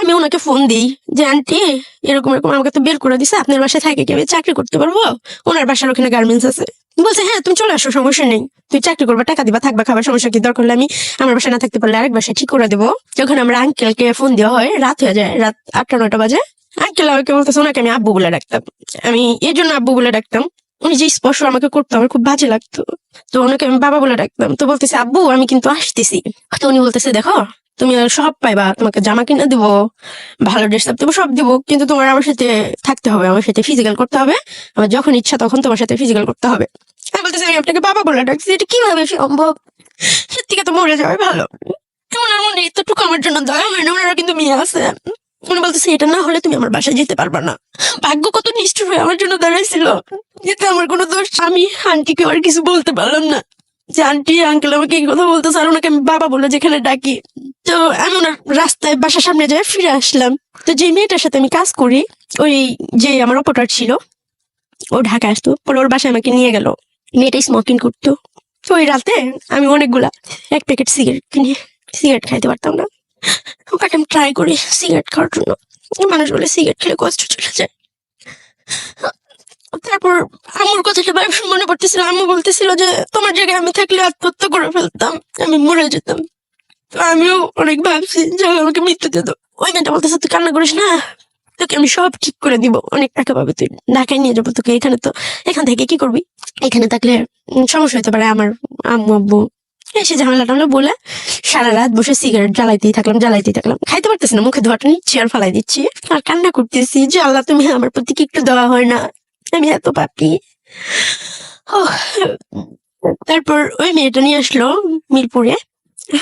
আমি ওনাকে ফোন দিই যে, আন্টি, এরকম এরকম আমাকে তো বের করে দিছে। আপনার বাসায় থাকে কি? আমি চাকরি করতে পারব? ওনার বাসার ওখানে গার্মেন্টস আছে। বলছে হ্যাঁ তুমি চলে আসো, সমস্যা নেই। তুই চাকরি করবা, টাকা দিবা, থাকবা, খাবার, সমস্যা কি দরকার হলে আমি আমার বাসায় না থাকতে পারলে আরেক বাসায় ঠিক করে দেবো। যখন আমরা আঙ্কেলকে ফোন দেওয়া হয়, রাত হয়ে যায়, রাত আটটা, নয়টা বাজে। আঙ্কেল আমাকে বলতেছে, ওনাকে আমি আব্বু বলে ডাকতাম। আমি এই জন্য আব্বু বলে ডাকতাম। উনি যে স্পর্শ আমাকে করতো, আমার খুব বাজে লাগতো। তো ওনাকে আমি বাবা বলে ডাকতাম। তো বলতেছে, আব্বু, আমি কিন্তু আসতেছি। তো উনি বলতেছে, দেখো তুমি সব পাইবা, তোমাকে জামা কিনে দেবো, ভালো ড্রেস আপ দেবো, সব দেবো, কিন্তু তোমার আমার সাথে থাকতে হবে, আমার সাথে ফিজিক্যাল করতে হবে, আমার যখন ইচ্ছা তখন তোমার সাথে ফিজিক্যাল করতে হবে। আমি বলতেছি, আমি আপনাকে বাবা বলে ডাকছি এটা কীভাবে সম্ভব? থেকে তো মরে যাওয়াই ভালো। ওনার মনে এতটুকু আমার জন্য দয়া হয় না? ওনারা কিন্তু মেয়ে আছে। উনি বলতেছে, এটা না হলে তুমি আমার বাসায় যেতে পারবা না। ভাগ্য কত নিষ্ঠুর হয়ে আমার জন্য দাঁড়াইছিল। এতে আমার কোনো দোষ আমি আন্টিকে আর কিছু বলতে পারলাম না। যে আন্টি আঙ্কেল আমাকে এই কথা বলতেছে, আর ওনাকে আমি বাবা বলে যেখানে ডাকি। তো আমি ওনার রাস্তায় বাসার সামনে যাই ফিরে আসলাম। তো যে মেয়েটার সাথে আমি কাজ করি, ওই যে আমার অপরার ছিল, ও ঢাকা আসতো। পরে ওর বাসায় আমাকে নিয়ে গেল। মেয়েটা স্মোকিং করতো। তো ওই রাতে আমি অনেকগুলা এক প্যাকেট সিগারেট কিনে সিগারেট খাইতে পারতাম না। ওখানে আমি ট্রাই করি সিগারেট খাওয়ার জন্য। মানুষ বলে সিগারেট খেলে কষ্ট চলে যায়। তারপর আমার কথাটা মনে পড়তেছিল। আম্মু বলতেছিল যে, তোমার জায়গায় আমি থাকলে আত্মহত্যা করে ফেলতাম। আমি মরে যেতাম। আমিও অনেক ভাবছি যে আমাকে মৃত্যু দাও ওই মেয়েটা বলতেছে, তুই কান্না করিস না। তোকে আমি সব ঠিক করে দিব। অনেক টাকা পাবে তুই। ঢাকায় নিয়ে যাব তোকে এখানে তো। এখান থেকে কি করবি? এখানে থাকলে সমস্যা হতে পারে আমার আম্মু, আব্বু। এসে ঝামেলা টামেলা বলে সারা রাত বসে সিগারেট জ্বালাইতেই থাকলাম জ্বালাইতেই থাকলাম। খাইতে পারতেছি না, মুখে ধোয়াটা নিচ্ছি আর ফালাই দিচ্ছি। আর কান্না করতেছি যে, আল্লাহ, তুমি আমার প্রতি কি একটু দেওয়া হয় না? আমি এত পাপি। তারপর ওই মেয়েটা নিয়ে আসলো মিরপুরে।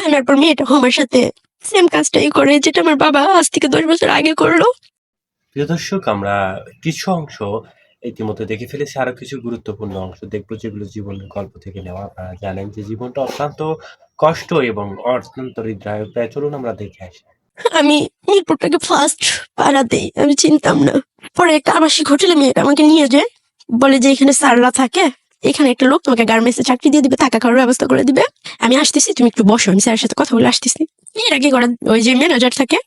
আনার পর মেয়েটা আমার সাথে সেম কাজটাই করে যেটা আমার বাবা আজ থেকে দশ বছর আগে করল। প্রিয় দর্শক আমরা কিছু অংশ ইতিমধ্যে দেখে ফেলেছি আরও কিছু গুরুত্বপূর্ণ অংশ দেখব যেগুলো জীবনের গল্প থেকে নেওয়া আপনারা জানেন যে জীবনটা অত্যন্ত কষ্ট এবং অত্যন্ত হৃদয়ক তাই চলুন আমরা দেখে আসি। আমি মিরপুরটাকে ফার্স্ট পাড়াতেই আমি চিনতাম না। পরে একটা আবাসিক হোটেলে মেয়েটা আমাকে নিয়ে যায় বলে যে এখানে স্যাররা থাকে। এখানে একটা লোক তোমাকে গার্মেন্টসে চাকরি দিয়ে দিবে টাকা খাওয়ার ব্যবস্থা করে দিবে। আমি আসতেছি তুমি একটু বসো আমি স্যারের সাথে কথা বলে আসতেছি। মেয়েরা কি করে ওই যে ম্যানেজার থাকে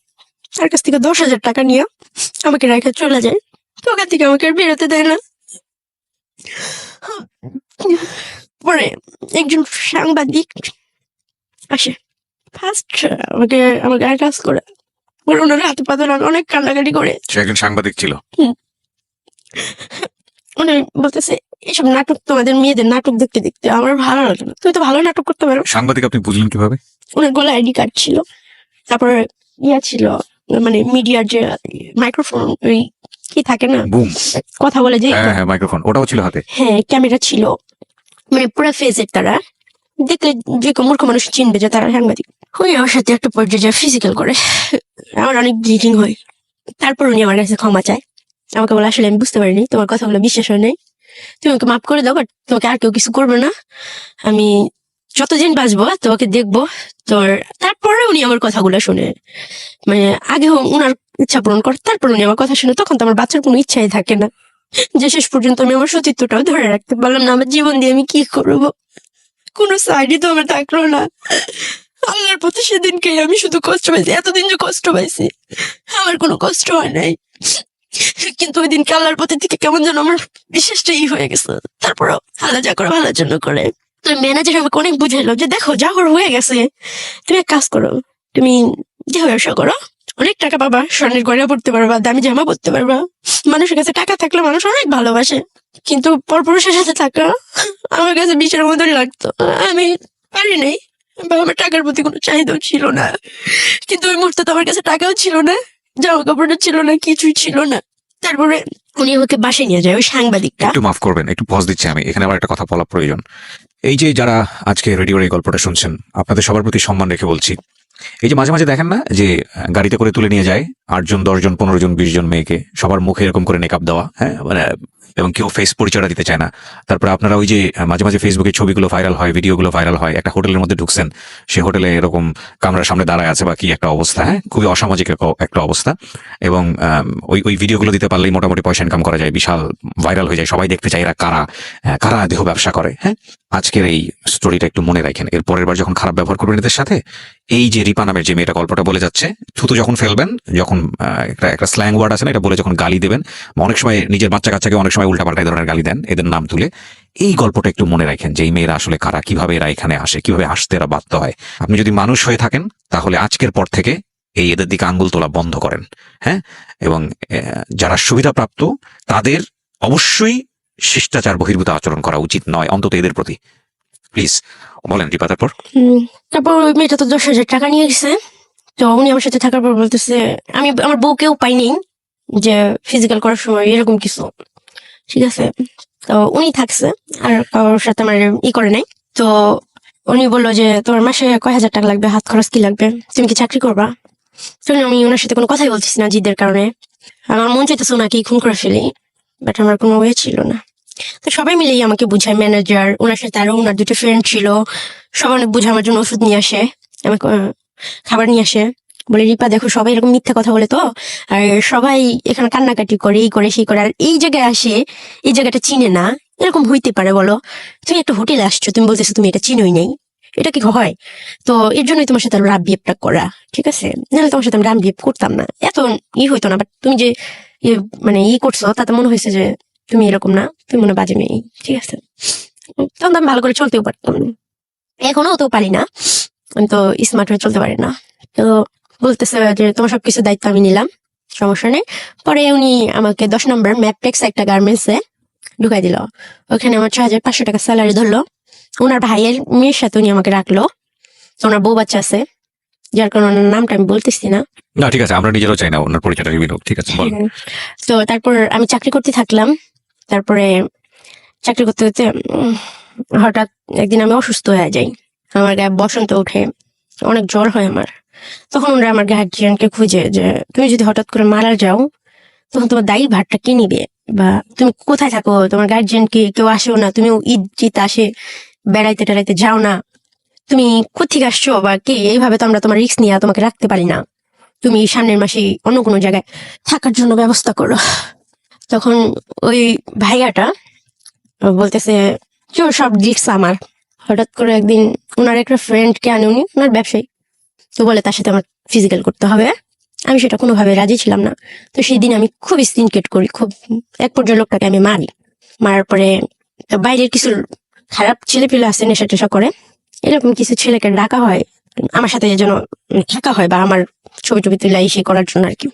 তার কাছ থেকে দশ হাজার টাকা নিয়ে আমাকে রেখে চলে যায়। তো ওখান থেকে আমাকে আর বেরোতে দেয় না। পরে একজন সাংবাদিক আসে। ফার্স্ট আমাকে আমার গায়ে কাজ করে। ওর ওনার হাতে পাতে অনেক কান্নাকাটি করে। সে একজন সাংবাদিক ছিল। উনি বলতেছে এসব নাটক তোমাদের মেয়েদের নাটক দেখতে দেখতে আমার ভালো লাগে না। তুমি তো ভালো নাটক করতে পারো। সাংবাদিক আপনি বুঝলেন কীভাবে? ওনার গলা আইডি কার্ড ছিল। তারপর ইয়া ছিল মানে মিডিয়ার যে মাইক্রোফোন ওই কি থাকে না? বুম। কথা বলে যে হ্যাঁ হ্যাঁ মাইক্রোফোন ওটাও ছিল হাতে। হ্যাঁ ক্যামেরা ছিল। মানে পুরো ফেজের তারা। দেখলে যে মূর্খ মানুষ চিনবে যে তারা সাংবাদিক। উনি আমার সাথে একটা পর্যায়ে যা ফিজিক্যাল করে। আমার অনেক ব্লিডিং হয়। তারপর উনি আমার কাছে ক্ষমা চায়। আমাকে বলে আসলে আমি বুঝতে পারিনি তোমার কথাগুলো বিশ্বাস হয় নাই। তুমি আমাকে মাফ করে দাও, but তোমাকে আর কেউ কিছু করবে না। আমি যতদিন বাঁচবো, তোমাকে দেখব। তোর তারপরে উনি আমার কথাগুলো শুনে। মানে আগে উনার ইচ্ছা পূরণ করে, তারপর উনি আমার কথা শুনে, তখন তো আমার বাচ্চার কোনো ইচ্ছাই থাকে না। যে শেষ পর্যন্ত আমি আমার সতীত্বটাও ধরে রাখতে পারলাম না, আমার জীবন দিয়ে আমি কি করব? কোনো সাইডই তো আমার থাকল না। আল্লাহর প্রতি সেদিনকে আমি শুধু কষ্ট পাইছি, এতদিন যে কষ্ট পাইছি, আমার কোনো কষ্ট হয় নাই। কিন্তু ওই দিনকে আল্লাহর প্রতি থেকে কেমন যেন আমার বিশ্বাসটা ই হয়ে গেছে। তারপরও আল্লাহ যা করে, ভালোর জন্য করে। তো ম্যানেজার আমাকে অনেক বুঝাইলো যে, দেখো, যা হয়ে গেছে। তুমি এক কাজ করো, তুমি যে ব্যবসা করো। অনেক টাকা পাবা, স্বর্ণের গয়না পড়তে পারবা, দামি জামা পড়তে পারবা। মানুষের কাছে টাকা থাকলে মানুষ অনেক ভালোবাসে। কিন্তু পরপুরুষের সাথে থাকা আমার কাছে বিষের মতন লাগতো। আমি পারি নাই। বা আমার টাকার প্রতি কোনো চাহিদাও ছিল না। কিন্তু ওই মুহূর্তে তো আমার কাছে টাকাও ছিল না। জামা কাপড় ছিল না, কিছুই ছিল না। তারপরে উনি আমাকে বাসায় নিয়ে যায়, ওই সাংবাদিকটা। একটু মাফ করবেন, একটু পজ দিচ্ছি আমি, এখানে আবার একটা কথা বলা প্রয়োজন। এই যে যারা আজকে রেডিওর এই গল্পটা শুনছেন, আপনাদের সবার প্রতি সম্মান রেখে বলছি। এই যে মাঝে মাঝে দেখেন না, যে গাড়িতে করে তুলে নিয়ে যায়, আটজন, দশজন, পনেরো জন, বিশ জন মেয়েকে, সবার মুখে এরকম করে মেকআপ দেওয়া হ্যাঁ? মানে এবং কেউ ফেস পরিচয়টা দিতে চায় না। তারপর আপনারা ওই যে মাঝে মাঝে ফেসবুকে ছবিগুলো ভাইরাল হয় ভিডিওগুলো ভাইরাল হয়, একটা হোটেলের মধ্যে ঢুকছেন, সে হোটেলে এরকম কামরার সামনে দাঁড়ায় আছে বা কি একটা অবস্থা হ্যাঁ? খুবই অসামাজিক একটা অবস্থা। এবং ওই ওই ভিডিওগুলো দিতে পারলেই মোটামুটি পয়সা ইনকাম করা যায়, বিশাল ভাইরাল হয়ে যায়, সবাই দেখতে চায় এরা কারা কারা দেহ ব্যবসা করে হ্যাঁ? আজকের এই স্টোরিটা একটু মনে রাখেন। এর পরের বার যখন খারাপ ব্যবহার করবেন এদের সাথে, এই যে রিপা নামের যে মেয়েটা গল্পটা বলে যাচ্ছে, থুতু যখন ফেলবেন, যখন একটা একটা স্ল্যাং ওয়ার্ড আছে না, এটা বলে যখন গালি দেবেন, অনেক সময় নিজের বাচ্চা কাচ্চাকে অনেক সময় উল্টাপাল্টা ধরনের গালি দেন, এদের নাম তুলে, এই গল্পটা একটু মনে রাখেন যে এই মেয়েরা আসলে কারা, কীভাবে এরা এখানে আসে, কীভাবে আসতে এরা বাধ্য হয়। আপনি যদি মানুষ হয়ে থাকেন, তাহলে আজকের পর থেকে এই এদের দিকে আঙ্গুল তোলা বন্ধ করেন হ্যাঁ? এবং যারা সুবিধাপ্রাপ্ত, তাদের অবশ্যই শিষ্টাচার বহির্ভূত আচরণ করা উচিত নয়, অন্তত এদের প্রতি। প্লিজ, বলেন রিপা, তারপর? তারপর ওই মেয়েটা তো দশ হাজার টাকা নিয়ে গেছে। তো উনি আমার সাথে থাকার পর বলতেছে, আমি আমার বউকেও পাইনি যে ফিজিক্যাল করার সময় এরকম কিছু। ঠিক আছে, তো উনি থাকছে, আর কারোর সাথে আমার ই করে নাই। তো উনি বলল যে তোমার মাসে কয় হাজার টাকা লাগবে? হাত খরচ কি লাগবে? তুমি কি চাকরি করবা? তো আমি ওনার সাথে কোনো কথাই বলতেছি না জিদের কারণে। আমার মন চাইতেছে ওনাকে খুন করে ফেলি বাট আমার কোনো ওয়ে ছিল না। তো সবাই মিলেই আমাকে বুঝায় ম্যানেজার ওনার সাথে আরও ওনার দুটো ফ্রেন্ড ছিল, সবাই অনেক বুঝে আমার জন্য ওষুধ নিয়ে আসে, আমাকে খাবার নিয়ে আসে। বলে, রিপা, দেখো, সবাই এরকম মিথ্যা কথা বলে তো? আর সবাই এখানে কান্নাকাটি করে, এই করে, সেই করে, আর এই জায়গায় আসে, এই জায়গাটা চিনে না। এরকম হইতে পারে, বলো। তুমি একটা হোটেলে আসছো, তুমি বলতেছো তুমি এটা চিনোই নেই। এটা কি হয়? তো এর জন্যই তোমার সাথে রাব বিয়েপটা করা, ঠিক আছে? নাহলে তোমার সাথে আমি রাম বিয়েপ করতাম না। এত ই হইতো না বাট তুমি যে ইয়ে মানে ই করছ, তাতে মনে হয়েছে যে তুমি এরকম না তুমি মনে বাজে মেয়ে ঠিক আছে? তখন তো আমি ভালো করে চলতেও পারতাম। না এখনও তো পারি না আমি তো স্মার্ট হয়ে চলতে পারি না। তো বলতেছে যে তোমার সবকিছু দায়িত্ব আমি নিলাম সমস্যা নেই। পরে উনি আমাকে দশ নম্বর ম্যাপটেক্স একটা গার্মেন্টসে ঢুকাই দিল। ওখানে আমার ছয় হাজার পাঁচশো টাকা স্যালারি ধরলো। ওনার ভাইয়ের মেয়ের সাথে উনি আমাকে রাখল। ওনার বউ বাচ্চা আছে যার কারণে ওনার নামটা আমি বলতেছি না। না ঠিক আছে আমরা নিজেরাও চাই না ওনার পরিচয়টা ঠিক আছে তো তারপর আমি চাকরি করতে থাকলাম। তারপরে চাকরি করতে করতে হঠাৎ একদিন আমি অসুস্থ হয়ে যাই। আমার গায়ে বসন্ত উঠে অনেক জ্বর হয় আমার। তখন ওরা আমার গার্জিয়ানকে খুঁজে যে, তুমি যদি হঠাৎ করে মারা যাও, তখন তোমার দায়ী ভারটা কে নিবে? বা তুমি কোথায় থাকো? তোমার গার্জিয়ান কি কেউ আসেও না তুমি ঈদ জিত আসে, বেড়াইতে টেড়াইতে যাও না। তুমি কোথেকে আসছো বা কে? এইভাবে তো আমরা তোমার রিস্ক নিয়ে তোমাকে রাখতে পারি না। তুমি সামনের মাসে অন্য কোনো জায়গায় থাকার জন্য ব্যবস্থা করো। তখন ওই ভাইয়াটা বলতেছে, চো, সব গিফটস আমার। হঠাৎ করে একদিন ওনার একটা ফ্রেন্ডকে আনে, উনি ওনার ব্যবসায়ী। তো বলে, তার সাথে আমার ফিজিক্যাল করতে হবে। আমি সেটা কোনোভাবে রাজি ছিলাম না। তো সেই দিন আমি খুব সিনকেট করি, খুব এক পর্যায়ে লোকটাকে আমি মারি। মারার পরে বাইরের কিছু খারাপ ছেলে পেলে আছে, নেশা টেশা করে। এরকম কিছু ছেলেকে ডাকা হয়, আমার সাথে যেন থাকা হয় বা আমার ছবি টবি তুলে সে করার জন্য আর কি।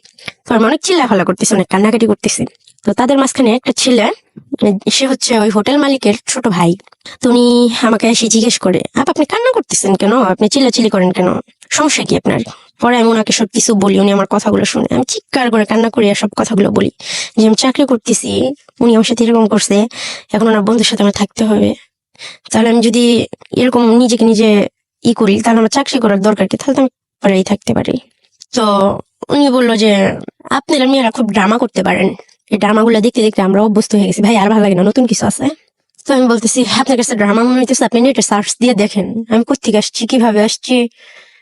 তো আমি অনেক চিল্লাফালা করতেছে, অনেক কান্নাকাটি করতেছে। তো তাদের মাঝখানে একটা ছেলে, সে হচ্ছে ওই হোটেল মালিকের ছোট ভাই। উনি আমাকে এসে জিজ্ঞেস করে, আপ, আপনি কান্না করতেছেন কেন? আপনি চিল্লাচিল্লি করেন কেন? সমস্যা কি আপনার? পরে আমি ওনাকে সব কিছু বলি, উনি আমার কথাগুলো শুনে। আমি চিৎকার করে কান্না করি আর সব কথাগুলো বলি। যে আমি চাকরি করতেছি, উনি আমার সাথে এরকম করছে, এখন ওনার বন্ধুর সাথে আমার থাকতে হবে। তাহলে আমি যদি এরকম নিজেকে নিজে ই করি, তাহলে আমার চাকরি করার দরকার কি? তাহলে তো আমি পরেই থাকতে পারি। তো উনি বলল যে, আপনারা মেয়েরা খুব ড্রামা করতে পারেন। ড্রামাগুলো দেখতে দেখতে আমরা অভ্যস্ত হয়ে গেছি। ভাই, আর ভালো লাগে না? নতুন কিছু আছে? তো আমি বলতেছি, আপনার কাছে ড্রামা মনে হইতেছে, আপনি নেটে সার্চ দিয়ে দেখেন। আমি কোথেকে আসছি, কীভাবে আসছি?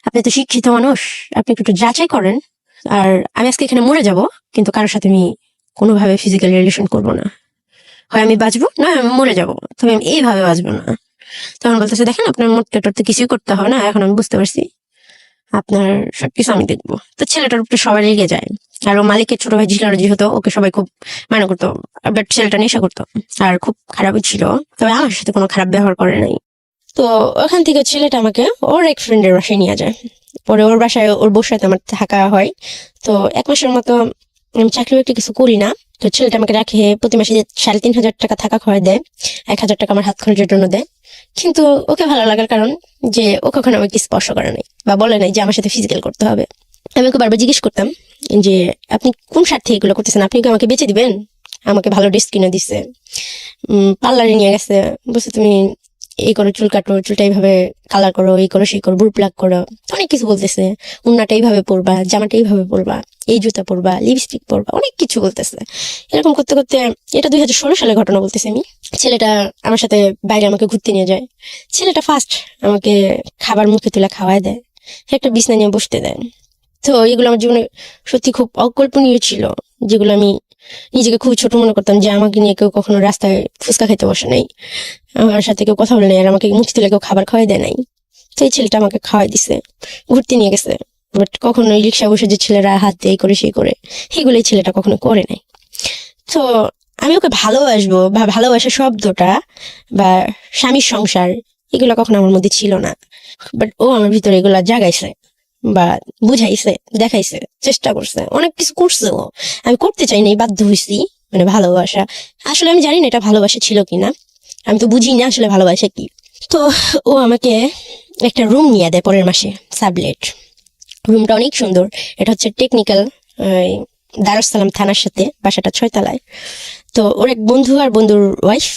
আপনি তো শিক্ষিত মানুষ, আপনি একটু যাচাই করেন। আর আমি আজকে এখানে মরে যাব, কিন্তু কারোর সাথে আমি কোনোভাবে ফিজিক্যাল রিলেশন করব না। হয় আমি বাঁচবো, না আমি মরে যাব। তবে আমি এইভাবে বাঁচবো না। তখন বলতেছে, দেখেন, আপনার মরতে টরতে কিছুই করতে হয় না, এখন আমি বুঝতে পারছি। আপনার সবকিছু আমি দেখব। তো ছেলেটার উপরে সবাই রেগে যায়। আর ও মালিকের ছোট ভাই ছিল যেহেতু, ওকে সবাই খুব মানে করতো বাট ছেলেটা নেশা করতো, আর খুব খারাপই ছিল। তবে আমার সাথে কোনো খারাপ ব্যবহার করে নাই। তো ওখান থেকে ছেলেটা আমাকে ওর এক ফ্রেন্ডের বাসায় নিয়ে যায়। পরে ওর বাসায়, ওর বউর আমার থাকা হয়। তো এক মাসের মতো আমি চাকরি বাকরি কিছু করি না। তো ছেলেটা আমাকে রাখে, প্রতি মাসে সাড়ে তিন হাজার টাকা থাকা খরচ দেয়, এক হাজার টাকা আমার হাত খরচের জন্য দেয়। কিন্তু ওকে ভালো লাগার কারণ যে ও কখনো আমাকে স্পর্শ করে নাই, বা বলে নাই যে আমার সাথে ফিজিক্যাল করতে হবে। আমি ওকে বারবার জিজ্ঞেস করতাম যে, আপনি কোন স্বার্থে এগুলো করতেছেন? আপনি কি আমাকে বেঁচে দিবেন? আমাকে ভালো ড্রেস কিনে দিচ্ছে পার্লারে নিয়ে গেছে। বলছে, তুমি এই করো, চুল কাটো, চুলটা এইভাবে কালার করো, এই করো, সেই করো বুড় প্লাক করো। অনেক কিছু বলতেছে। উন্নাটা এইভাবে পরবা, জামাটা এইভাবে পরবা, এই জুতা পরবা লিপস্টিক পরবা, অনেক কিছু বলতেছে। এরকম করতে করতে এটা দুই হাজার ষোলো সালের ঘটনা বলতেছি আমি। ছেলেটা আমার সাথে বাইরে আমাকে ঘুরতে নিয়ে যায়। ছেলেটা ফার্স্ট আমাকে খাবার মুখে তুলে খাওয়ায় দেয়। একটা বিছনা নিয়ে বসতে দেয়। তো এগুলো আমার জীবনে সত্যি খুব অকল্পনীয় ছিল, যেগুলো আমি নিজেকে খুব ছোট মনে করতাম যে আমাকে নিয়ে কেউ কখনো রাস্তায় ফুচকা খেতে বসে নাই। আমার সাথে কেউ কথা বলে নাই আর আমাকে মুখ তুলে কেউ খাবার খাওয়াই দেয় নাই। তো এই ছেলেটা আমাকে খাওয়াই দিছে, ঘুরতে নিয়ে গেছে। বাট কখনো রিক্সা বসে যে ছেলেরা হাত দিয়ে করে সেই করে সেগুলো এই ছেলেটা কখনো করে নাই। তো আমি ওকে ভালোবাসবো বা ভালোবাসা শব্দটা বা স্বামীর সংসার, এগুলো কখনো আমার মধ্যে ছিল না। বাট ও আমার ভিতরে এগুলা জাগাইছে। বা বুঝাইছে, দেখাইছে, চেষ্টা করছে, অনেক কিছু করছে ও আমি করতে চাই নাই বাধ্য হয়েছি মানে ভালোবাসা। আসলে আমি জানি না এটা ভালোবাসা ছিল কিনা। আমি তো বুঝি না আসলে ভালোবাসা কি। তো ও আমাকে একটা রুম নিয়ে দেয় পরের মাসে সাবলেট রুমটা অনেক সুন্দর, এটা হচ্ছে টেকনিক্যাল দারুসালাম থানার সাথে, বাসাটা ছয়তলায়। তো ওর এক বন্ধু আর বন্ধুর ওয়াইফ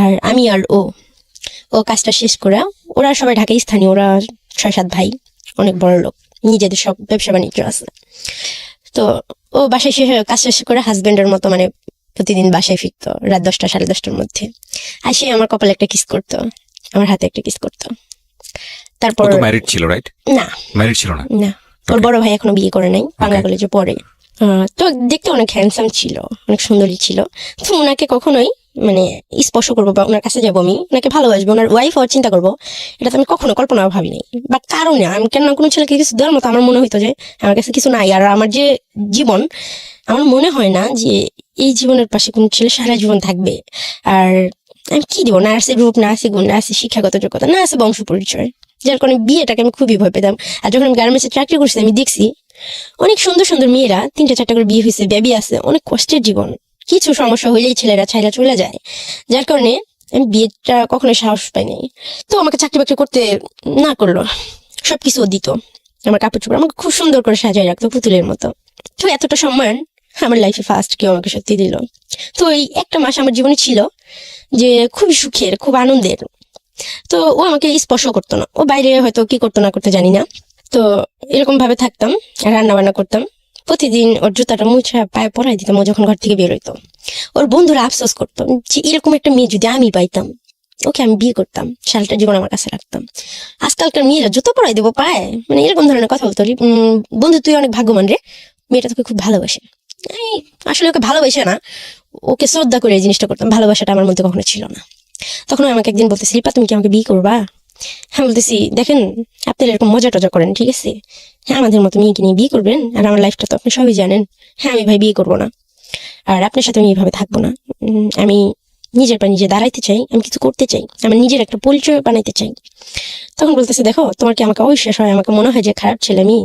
আর আমি আর ও। ও কাজটা শেষ করে ওরা সবাই ঢাকায় স্থানীয়, ওরা ছয় সাত ভাই, অনেক বড় লোক নিজেদের সব ব্যবসা বাণিজ্য আছে। তো ও বাসায় শেষ কাজ শেষ করে হাজবেন্ডের মতো মানে প্রতিদিন বাসায় ফিরতো রাত দশটা সাড়ে দশটার মধ্যে। আর সে আমার কপালে একটা কিস করতো আমার হাতে একটা কিস করতো। তারপর ম্যারিড ছিল রাইট না। ম্যারিড ছিল না? না। ওর বড় ভাই এখনও বিয়ে করে নাই বাংলা কলেজে পড়ে। তো দেখতে অনেক হ্যান্ডসাম ছিল অনেক সুন্দরী ছিল। তো ওনাকে কখনোই মানে স্পর্শ করব বা ওনার কাছে যাব আমি, ওনাকে ভালোবাসবো, ওনার ওয়াইফ হওয়ার চিন্তা করব এটা তো আমি কখনো কল্পনা ভাবি নাই বা কারণে, আমি কেন কোনো ছেলেকে কিছু দেওয়ার মতো আমার মনে হইতো যে আমার কাছে কিছু নাই। আর আমার যে জীবন, আমার মনে হয় না যে এই জীবনের পাশে কোন ছেলে সারা জীবন থাকবে। আর আমি কি দিব? না আছে রূপ, না আছে গুণ, না আছে শিক্ষাগত যোগ্যতা, না আছে বংশ পরিচয়। যার কারণে বিয়েটাকে আমি খুবই ভয় পেতাম। আর যখন আমি গার্মেন্টসে চাকরি করছি, আমি দেখছি অনেক সুন্দর সুন্দর মেয়েরা তিনটা চারটা করে বিয়ে হয়েছে বেবি আছে, অনেক কষ্টের জীবন। কিছু সমস্যা হইলেই ছেলেরা ছাইরা চলে যায়। যার কারণে আমি বিয়েটা কখনো সাহস পাইনি তো আমাকে চাকরি বাকরি করতে না করল সবকিছু দিত। আমার কাপড় চোপড় আমাকে খুব সুন্দর করে সাজিয়ে রাখতো পুতুলের মতো। তো এতটা সম্মান আমার লাইফে ফার্স্ট কেউ আমাকে সত্যি দিল। তো এই একটা মাস আমার জীবনে ছিল যে খুবই সুখের খুব আনন্দের। তো ও আমাকে স্পর্শ করতো না। ও বাইরে হয়তো কি করতো না করতে জানি না। তো এরকম ভাবে থাকতাম রান্না বান্না করতাম। প্রতিদিন ওর জুতাটা মুছা পায়ে পরাই দিতাম, ও যখন ঘর থেকে বের হইতো। ওর বন্ধুরা আফসোস করতো যে এরকম একটা মেয়ে যদি আমি পাইতাম, ওকে আমি বিয়ে করতাম সালটা জীবন আমার কাছে রাখতাম। আজকালকার মেয়েরা জুতো পরাই দেবো পায়ে মানে এরকম ধরনের কথা বলতো। বন্ধু, তুই অনেক ভাগ্যবান রে, মেয়েটা তোকে খুব ভালোবাসে। আসলে ওকে ভালোবাসে না, ওকে শ্রদ্ধা করে এই জিনিসটা করতাম, ভালোবাসাটা আমার মধ্যে কখনো ছিল না। তখন আমাকে একদিন বলতেছি, রিপা, তুমি কি আমাকে বিয়ে করবা? হ্যাঁ বলতেছি, দেখেন আপনারা এরকম মজা টজা করেন, ঠিক আছে? হ্যাঁ আমাদের মতো মেয়েকে নিয়ে বিয়ে করবেন, আর আমার লাইফটা তো আপনি সবই জানেন। হ্যাঁ আমি ভাই বিয়ে করব না। আর আপনার সাথে আমি এইভাবে থাকব না। আমি নিজের পা নিজে দাঁড়াইতে চাই, আমি কিছু করতে চাই আমার নিজের একটা পরিচয় বানাইতে চাই। তখন বলতেছে, দেখো, তোমার কি আমাকে অবিশ্বাস হয়? আমাকে মনে হয় যে খারাপ ছেলে আমি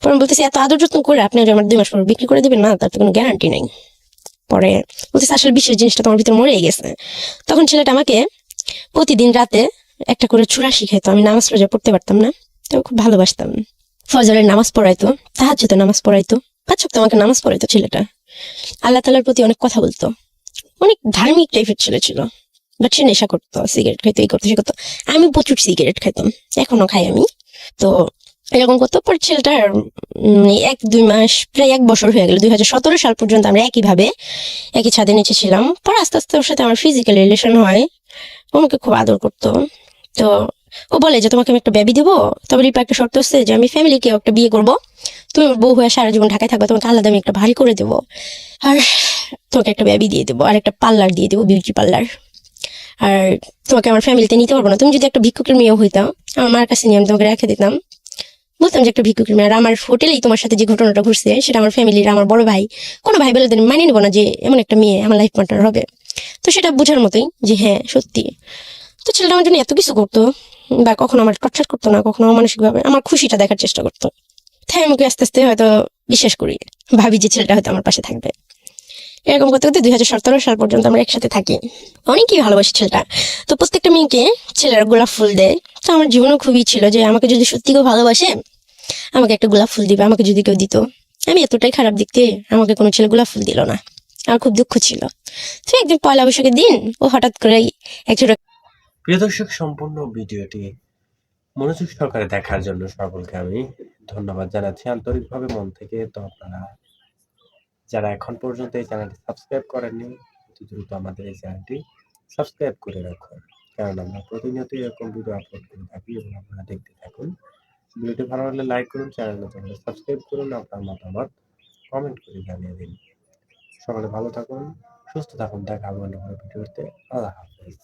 পরে বলতেছি, এত আদর যত্ন করে আপনি আমার দুই মাস পর বিক্রি করে দিবেন, না, তার তো কোনো গ্যারান্টি নেই। পরে বলতেছে, আসলে বিশেষ জিনিসটা তোমার ভিতরে মরে গেছে। তখন ছেলেটা আমাকে প্রতিদিন রাতে একটা করে ছুরা শিখাইতো, আমি নামাজ রোজা পড়তে পারতাম না, তো খুব ভালোবাসতাম। ফজরের নামাজ পড়াইতো, তাহাজ্জুদের নামাজ পড়াইতো, পাঁচ সপ্তাহ আমাকে নামাজ পড়াইতো ছেলেটা। আল্লাহ তালার প্রতি অনেক কথা বলতো। অনেক ধার্মিক টাইপের ছেলে ছিল বাট সে নেশা করতো সিগারেট খাইতো, এই করতো, সে করতো। আমি প্রচুর সিগারেট খাইতাম, এখনও খাই আমি। তো এরকম করতো, পর ছেলেটার এক, দুই মাস, প্রায় এক বছর হয়ে গেল, দুই হাজার সতেরো সাল পর্যন্ত আমরা একইভাবে, একই ছাদে নিচে ছিলাম। পর আস্তে আস্তে ওর সাথে আমার ফিজিক্যাল রিলেশন হয় আমাকে খুব আদর করতো। তো ও বলে যে, তোমাকে আমি একটা বেবি দেবো? তবে রিপা, একটা শর্ত হচ্ছে যে, আমি ফ্যামিলিকে একটা বিয়ে করব। তুমি বউ হয়ে সারা জীবন ঢাকায় থাকবে, তোমাকে আলাদা আমি একটা ভারী করে দেবো। আর তোমাকে একটা বেবি দিয়ে দেবো, আর একটা পার্লার দিয়ে দেবো বিউটি পার্লার আর তোমাকে আমার ফ্যামিলিতে নিতে পারব না। তুমি যদি একটা ভিক্ষুকের মেয়েও হইতাম আমার মার কাছে নিয়ে আমি তোমাকে রেখে দিতাম। বলতাম যে, একটা ভিক্ষুকের মেয়ে। আর আমার হোটেলেই তোমার সাথে যে ঘটনাটা ঘটছে, সেটা আমার ফ্যামিলির আমার বড় ভাই, কোনো ভাই বলে মানিয়ে নেব না যে, এমন একটা মেয়ে আমার লাইফ পার্টনার হবে। তো সেটা বোঝার মতোই যে হ্যাঁ সত্যি। তো ছেলেটা আমার জন্য এত কিছু করতো, বা কখনো আমার টর্চার করতো না, কখনো মানসিকভাবে আমার খুশিটা দেখার চেষ্টা করতো। তাই আমাকে আস্তে আস্তে হয়তো বিশ্বাস করি, ভাবি যে ছেলেটা হয়তো আমার পাশে থাকবে। এরকম করতে করতে দুই হাজার সতেরো সাল পর্যন্ত আমরা একসাথে থাকি। অনেকেই ভালোবাসি ছেলেটা। তো প্রত্যেকটা মেয়েকে ছেলেরা গোলাপ ফুল দেয়। তো আমার জীবনও খুবই ছিল যে আমাকে যদি সত্যি কেউ ভালোবাসে, আমাকে একটা গোলাপ ফুল দিবে, আমাকে যদি কেউ দিত। আমি এতটাই খারাপ দেখতে আমাকে কোনো ছেলে গোলাপ ফুল দিল না। আমার খুব দুঃখ ছিল। তো একদিন পয়লা বৈশাখের দিন ও হঠাৎ করেই একজন প্রিয় দর্শক, সম্পূর্ণ ভিডিওটি মনোযোগ সহকারে দেখার জন্য সকলকে আমি ধন্যবাদ জানাচ্ছি। আন্তরিকভাবে মন থেকে তো আপনারা যারা এখন পর্যন্ত এই চ্যানেলটি সাবস্ক্রাইব করেননি দ্রুত আমাদের এই চ্যানেলটি সাবস্ক্রাইব করে রাখুন। কারণ আমরা প্রতিনিয়ত এরকম ভিডিও আপলোড করে থাকি এবং আপনারা দেখতে থাকুন। ভিডিওটি ভালো লাগলে লাইক করুন, চ্যানেল সাবস্ক্রাইব করুন, আপনার মতামত কমেন্ট করে জানিয়ে দিন। সকলে ভালো থাকুন, সুস্থ থাকুন, দেখা হবে ভিডিওতে। আল্লাহ হাফিজ।